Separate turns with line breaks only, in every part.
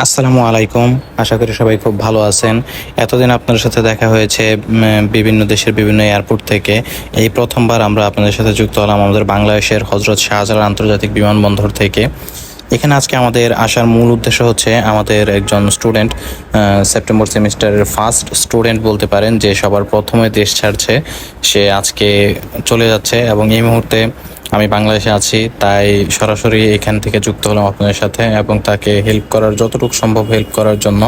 আসসালামু আলাইকুম। আশা করি সবাই খুব ভালো আছেন। এতদিন আপনার সাথে দেখা হয়েছে বিভিন্ন দেশের বিভিন্ন এয়ারপোর্ট থেকে। এই প্রথমবার আমরা আপনাদের সাথে যুক্ত হলাম আমাদের বাংলাদেশের হজরত শাহজালাল আন্তর্জাতিক বিমানবন্দর থেকে। এখানে আজকে আমাদের আসার মূল উদ্দেশ্য হচ্ছে আমাদের একজন স্টুডেন্ট সেপ্টেম্বর সেমিস্টারের ফার্স্ট স্টুডেন্ট বলতে পারেন, যে সবার প্রথমে দেশ ছাড়ছে। সে আজকে চলে যাচ্ছে এবং এই মুহূর্তে আমি বাংলাদেশে আছি, তাই সরাসরি এখান থেকে যুক্ত হলাম আপনাদের সাথে এবং তাকে হেল্প করার যতটুকু সম্ভব হেল্প করার জন্য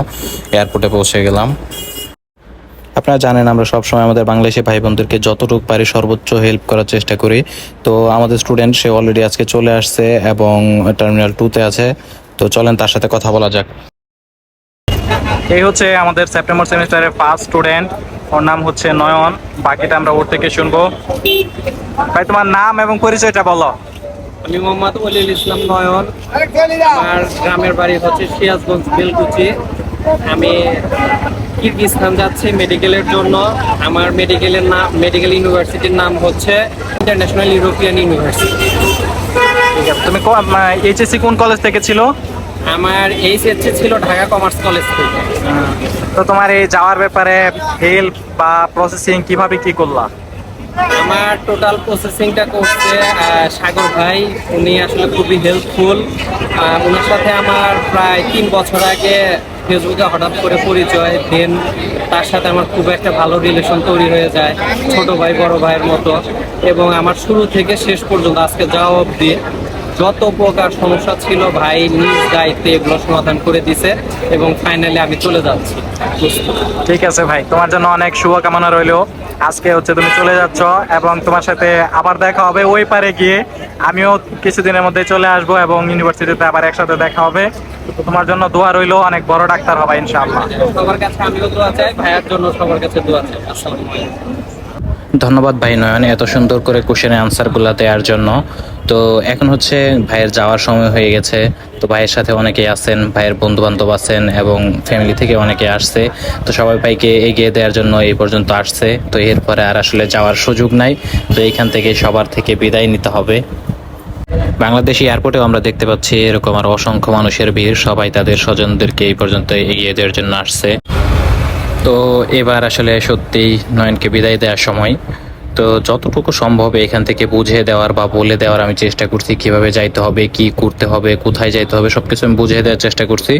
এয়ারপোর্টে পৌঁছে গেলাম। আপনারা জানেন আমরা সবসময় আমাদের বাংলাদেশি ভাই বোনদেরকে যতটুকু পারি সর্বোচ্চ হেল্প করার চেষ্টা করি। তো আমাদের স্টুডেন্ট সে অলরেডি আজকে চলে আসছে এবং টার্মিনাল টুতে আছে। তো চলেন তার সাথে কথা বলা যাক। এই হচ্ছে আমাদের সেপ্টেম্বর সেমিস্টারের ফার্স্ট স্টুডেন্ট ওর নাম হচ্ছে নয়ন। বাকিটা আমরা ওর থেকে শুনব। ভাই তোমার নাম এবং পরিচয়টা বলো।
আমি মোহাম্মদ অলিল ইসলাম নয়ন। আমার গ্রামের বাড়ি হচ্ছে সিরাজগঞ্জ বেলকুচি। আমি কিরগিজস্তান যাচ্ছি মেডিকেলের জন্য। আমার মেডিকেলের নাম মেডিকেল ইউনিভার্সিটির নাম হচ্ছে ইন্টারন্যাশনাল ইউরোপিয়ান ইউনিভার্সিটি।
ঠিক আছে তুমি এইচএসসি কোন কলেজ থেকে ছিল?
আমার এইচএসসি ছিল ঢাকা কমার্স কলেজ থেকে।
তো তোমার এই যাওয়ার ব্যাপারে হেল্প বা প্রসেসিং কীভাবে কি করলা?
আমার টোটাল প্রসেসিংটা করছে সাগর ভাই। উনি আসলে খুবই হেল্পফুল ওনার সাথে আমার প্রায় তিন বছর আগে ফেসবুকে হঠাৎ করে পরিচয়। দেন তার সাথে আমার খুব একটা ভালো রিলেশন তৈরি হয়ে যায় ছোট ভাই বড় ভাইয়ের মতো। এবং আমার শুরু থেকে শেষ পর্যন্ত আজকে যাওয়া অবধি যত প্রকার সমস্যা ছিল ভাই নিজ দায়িত্বে এগুলো সমাধান করে দিছে এবং ফাইনালি আমি চলে যাচ্ছি।
ঠিক আছে ভাই তোমার জন্য অনেক শুভকামনা রইল। আজকে হচ্ছে তুমি চলে যাচ্ছ এবং তোমার সাথে আবার দেখা হবে ওই পারে গিয়ে। আমিও কিছুদিনের মধ্যে চলে আসব এবং ইউনিভার্সিটিতে আবার একসাথে দেখা হবে। তোমার জন্য দোয়া রইল অনেক বড় ডাক্তার হবে ইনশাআল্লাহ।
সবার কাছে আমিও দোয়া চাই ভাইয়ার জন্য সবার কাছে দোয়া চাই। আসসালামু আলাইকুম।
ধন্যবাদ ভাই নয়ন এত সুন্দর করে কোশ্চেনের আনসারগুলো দেওয়ার জন্য। তো এখন হচ্ছে ভাইয়ের যাওয়ার সময় হয়ে গেছে। তো ভাইয়ের সাথে অনেকেই আছেন, ভাইয়ের বন্ধু বান্ধব আছেন এবং ফ্যামিলি থেকে অনেকে আসছে। তো সবাই ভাইকে এগিয়ে দেওয়ার জন্য এই পর্যন্ত আসছে। তো এরপরে আর আসলে যাওয়ার সুযোগ নাই। তো এইখান থেকে সবার থেকে বিদায় নিতে হবে। বাংলাদেশ এয়ারপোর্টেও আমরা দেখতে পাচ্ছি এরকম আর অসংখ্য মানুষের ভিড়। সবাই তাদের স্বজনদেরকে এই পর্যন্ত এগিয়ে দেওয়ার জন্য আসছে। তো এবার আসলে সত্যিই নয়নকে বিদায় দেওয়ার সময়। তো যতটুকু সম্ভব এখান থেকে বুঝিয়ে দেওয়ার বা বলে দেওয়ার আমি চেষ্টা করছি, কীভাবে যাইতে হবে, কি করতে হবে, কোথায় যাইতে হবে সব কিছু আমি বুঝিয়ে দেওয়ার চেষ্টা করছি।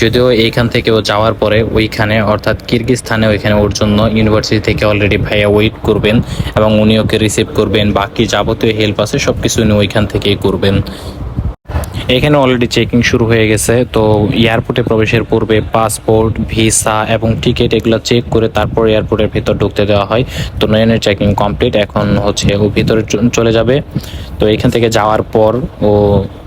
যদিও এইখান থেকে ও যাওয়ার পরে ওইখানে, অর্থাৎ কিরগিস্তানে ওইখানে ওর জন্য ইউনিভার্সিটি থেকে অলরেডি ভাইয়া ওয়েট করবেন এবং উনি ওকে রিসিভ করবেন। বাকি যাবতীয় হেল্প আছে সব কিছু উনি ওইখান থেকেই করবেন। এখানে অলরেডি চেকিং শুরু হয়ে গেছে, তো এয়ারপোর্টে প্রবেশের পূর্বে পাসপোর্ট ভিসা এবং টিকিট এগুলো চেক করে তারপর এয়ারপোর্টের ভিতর ঢুকতে দেওয়া হয়। তো নয়নের চেকিং কমপ্লিট এখন হচ্ছে ও ভিতরে চলে যাবে। তো এখান থেকে যাওয়ার পর ও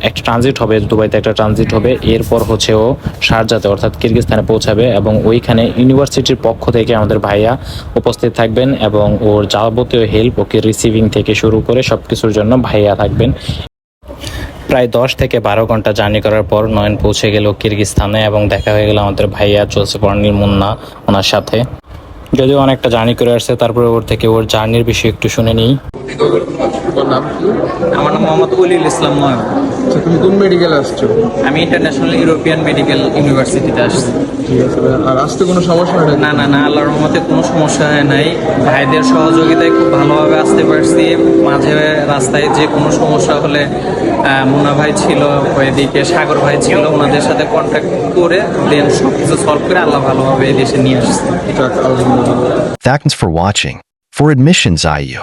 একটা ট্রানজিট হবে, দুবাইতে একটা ট্রানজিট হবে। এরপর হচ্ছে ও শারজাতে অর্থাৎ কিরগিস্তানে পৌঁছাবে এবং ওইখানে ইউনিভার্সিটির পক্ষ থেকে আমাদের ভাইয়া উপস্থিত থাকবেন এবং ওর যাবতীয় হেল্প ওকে রিসিভিং থেকে শুরু করে সব কিছুর জন্য ভাইয়া থাকবেন। প্রায় দশ থেকে বারো ঘণ্টা জার্নি করার পর নয়ন পৌঁছে গেল কিরগিস্তানে এবং দেখা হয়ে গেল আমাদের ভাইয়া চলছে কর্নিল মুন্না ওনার সাথে। যদিও অনেকটা জার্নি করে আসছে তারপরে ওর থেকে ওর জার্নির বিষয়ে একটু শুনে নিই।
তোর নাম কি?
আমার নাম মোহাম্মদ অলিল ইসলাম নয়ন
আচ্ছা তুমি কোন মেডিকেল আসছো?
আমি ইন্টারন্যাশনাল ইউরোপিয়ান মেডিকেল ইউনিভার্সিটিতে আসছি।
ঠিক আছে আর আসতে কোনো সমস্যা হয়
না না না আল্লাহর রহমতে কোনো সমস্যা হয় নাই। ভাইদের সহযোগিতায় খুব ভালোভাবে আসতে পারছি। মাঝে রাস্তায় যে কোনো সমস্যা হলে আহ, মুন্না ভাই ছিল এদিকে সাগর ভাই ছিল ওনাদের সাথে কন্ট্যাক্ট করে দেন সব কিছু সলভ করে আল্লাহ ভালোভাবে এই দেশে নিয়ে আসছে।
Thanks for watching. For admissions IU.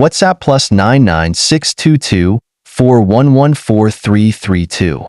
WhatsApp plus 99622 4114 332.